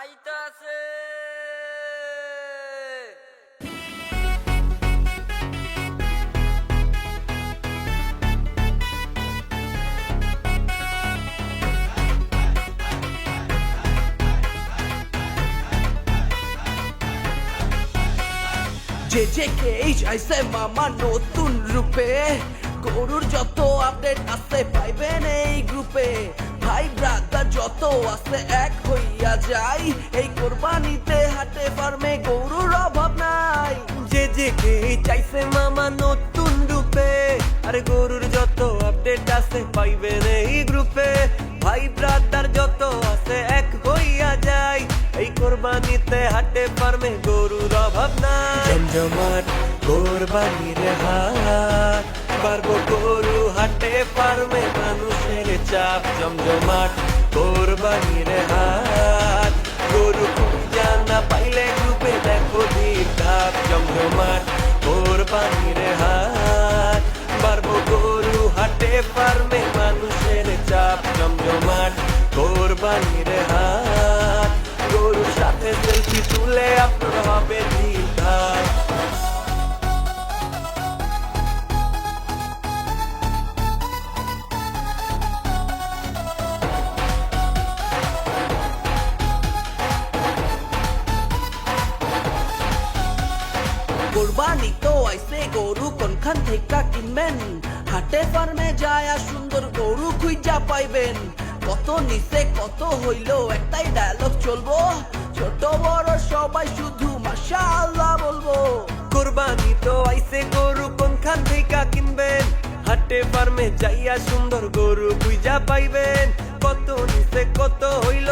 আইতাছে। যে যে কে আইসে মামা নতুন রূপে। গরুর যত আপডেট আছে পাইবেন এই গ্রুপে ভাই ব্রাদার যত আছে এক হইয়া যাই। এই কোরবানিতে হাটে, ফার্মে গরুর অভাব নাই। যে যে কে চাইছে মামা নতুন রূপে, আরে গরুর যত আপডেট আছে পাইবেন এই গ্রুপে। ভাই ব্রাদার যত আছে এক হইয়া যাই। এই কোরবানিতে হাটে, ফার্মে গরুর অভাব নাই। জমজমাট কোরবানির হাট, পারব গরু হাটে ফার্মে মানুষের চাপ। জমজমাট কোরবানির হাট। গরু জানা পাইলে গ্রুপে দেখো ধীর ধাপ জমজমাট কোরবানির হাট। পারব গরু হাটে ফার্মে মানুষের চাপ। জমজমাট কোরবানির হাট। গরুর সাথে সেলফি তুলে আপনার হবে ধীর কোরবানি তো আইসে গরু কোনখান থেকে কিনবেন? হাটে ফার্মে যায় সুন্দর গরু খুঁজা পাইবেন। কত নিচে কত হইল একটাই ডায়লগ চলবো। ছোট বড় সবাই শুধু মাশা আল্লাহ বলব। কোরবানি তো আইসে গরু কোনখান থেকে কিনবেন? হাটে ফার্মে যাইয়া সুন্দর গরু বুঝা পাইবেন। কত নিচে কত হইল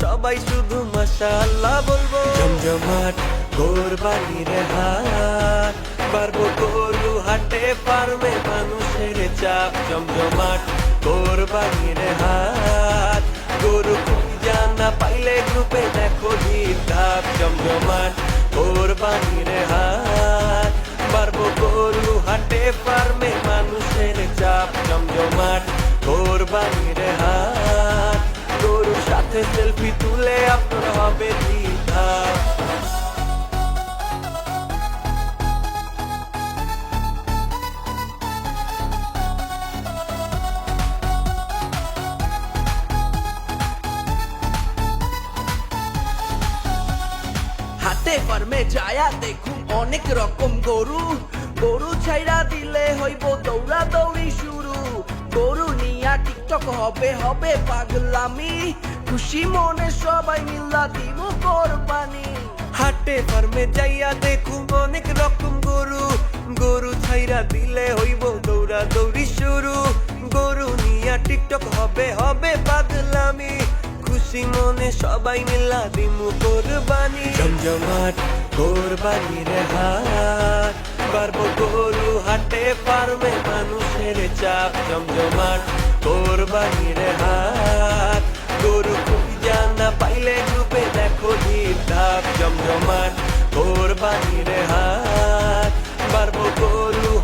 সবাই শুধু মাশাআল্লাহ বলব। জমজমাট, কোরবানির হাট। পারব গরু হাটে ফার্মে মানুষের চাপ। জমজমাট, কোরবানির হাট। গরু জানা পাইলে গ্রুপে দেখো ধাপ। জমজমাট, কোরবানির হাট। পারব গরু হাটে ফার্মে মানুষের চাপ। জমজমাট, কোরবানির সাথে সেলফি তুলে আপনার হবে ধীর ধাপ ফার্মে যায়া দেখুন অনেক রকম গরু। গরু ছাইরা দিলে হইব দৌড়া দৌড়ি শুরু। গরু নিয়া টিকটক হবে হবে পাগলামি। খুশি মনে সবাই মিল্লা দিব কোরবানি। হাটে ফার্মে যাইয়া দেখুম অনেক রকম গরু। গরু ছাইরা দিলে হইব দৌড়া দৌড়ি শুরু। গরু নিয়া টিকটক হবে হবে পাগলামি। খুশি মনে সবাই মিল্লা দিমু কোরবানি। জমজমাট কোরবানির হাট। পারব গরু হাটে ফার্মে মানুষের চাপ। জমজমাট কোরবানির হাট।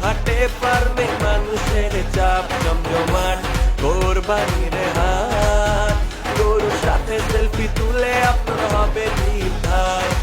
হাটে পারবে মানুষের চাপ জমজমাট বাড়ির হাত গরুর সাথে সেলফি তুলে আপনার হবে নির্ধার।